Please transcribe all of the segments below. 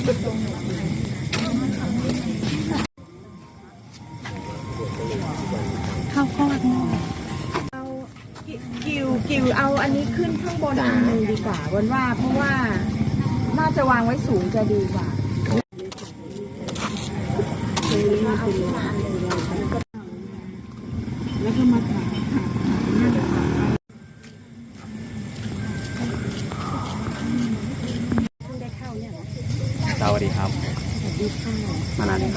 ข้าวทอดหม้อเอากิวกิวเอาอันนี้ขึ้นข้างบนอันหนึ่งดีกว่าวันว่าเพราะว่าน่าจะวางไว้สูงจะดีกว่าแล้ว มานานยังส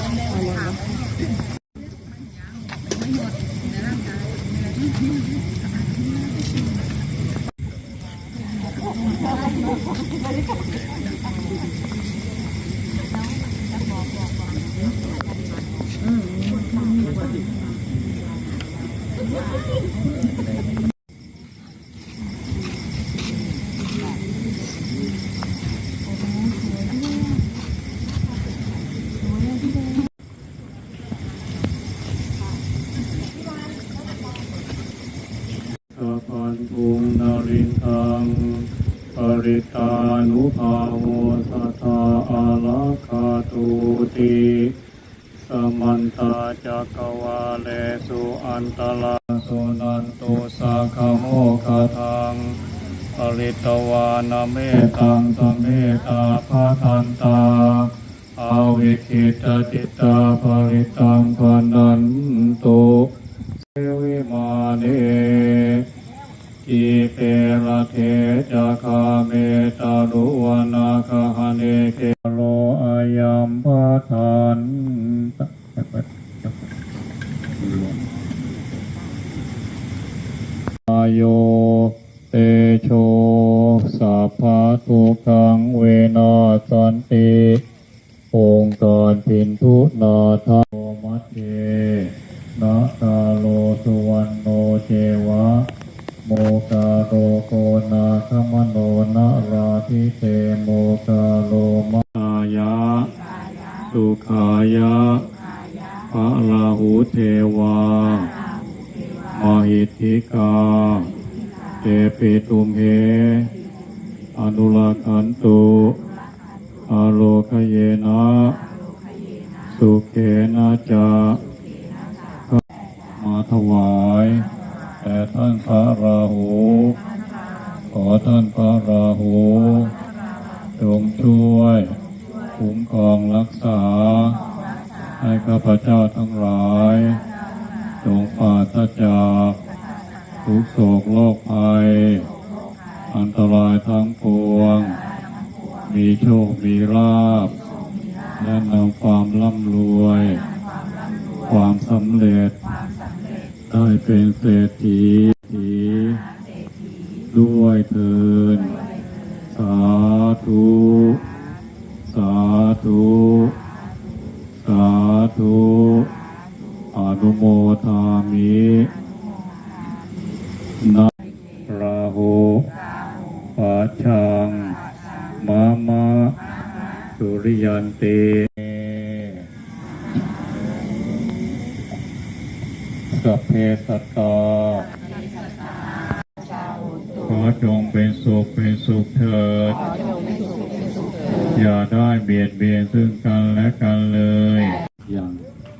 ัพพันธุงนรินทังป ริตานุภาโวสัทธาอาลักาตุติสมันตาจักวาเลสุอันตลาสุนันตุสักโมคทังปริตวานาเมตังสเมตาภาคันตาอาวิคิตติตาปริตังพนันตุเทวิมาเน อิเประเทจะคาเมตารุวนาคหเนเกโลอายัมปะทานอายโยเตโชสัพพะทุกังเวนาสันติองค์การปินทุนาทาโมัตเตนะกาโลสุวรรณโนเจวะ โมกาโรโกนาคมโนนาราธิเตโมกาโลมายะสุขายะพระราหูเทวามหิทธิกาเตปิตุมเหอนุลาคันตุอาโลคเยนะสุเขนะจะมาถวาย แต่ท่านพระราหู ขอท่านพระราหูจงช่วยคุ้มครองรักษา ให้ข้าพเจ้าทั้งหลายจงปราศจากทุกโศกโรคภัย อันตรายทั้งปวง มีโชค มีลาภและนำความร่ำรวย ความสำเร็จ ได้เป็นเศรษฐีด้วยเถินสาธุ สาธุ สาธุ อนุโมทามินะราหูปาชัง มามะสุริยันเต สัพเพสัตตาขอจงเป็นสุขเป็นสุขเถิด อย่าได้เบียดเบียนซึ่งกันและกันเลย อย่าง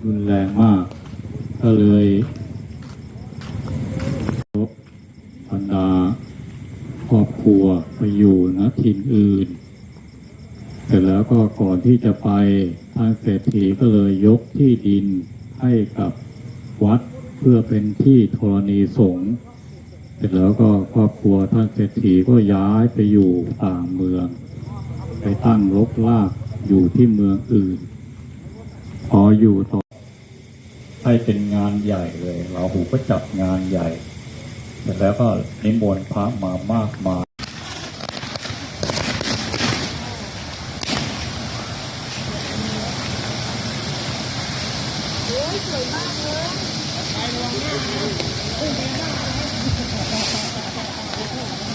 รุนแรงมาก ก็เลยบรรดาครอบครัวไปอยู่ณถิ่นอื่น เสร็จแล้วก็ก่อนที่จะไปทางเศรษฐีก็เลยยกที่ดินให้กับวัด พื่อเป็นที่ธรณีสงฆ์เสร็จแล้วก็ครอบครัวท่านเศรษฐีก็ย้ายไปอยู่ต่างเมือง ไปตั้งรกลากอยู่ที่เมืองอื่น พออยู่ต่อให้เป็นงานใหญ่เลยเราหูก็จับงานใหญ่เสร็จแล้วก็นิมนต์พระมามากมายสวยมากเลย Thank you.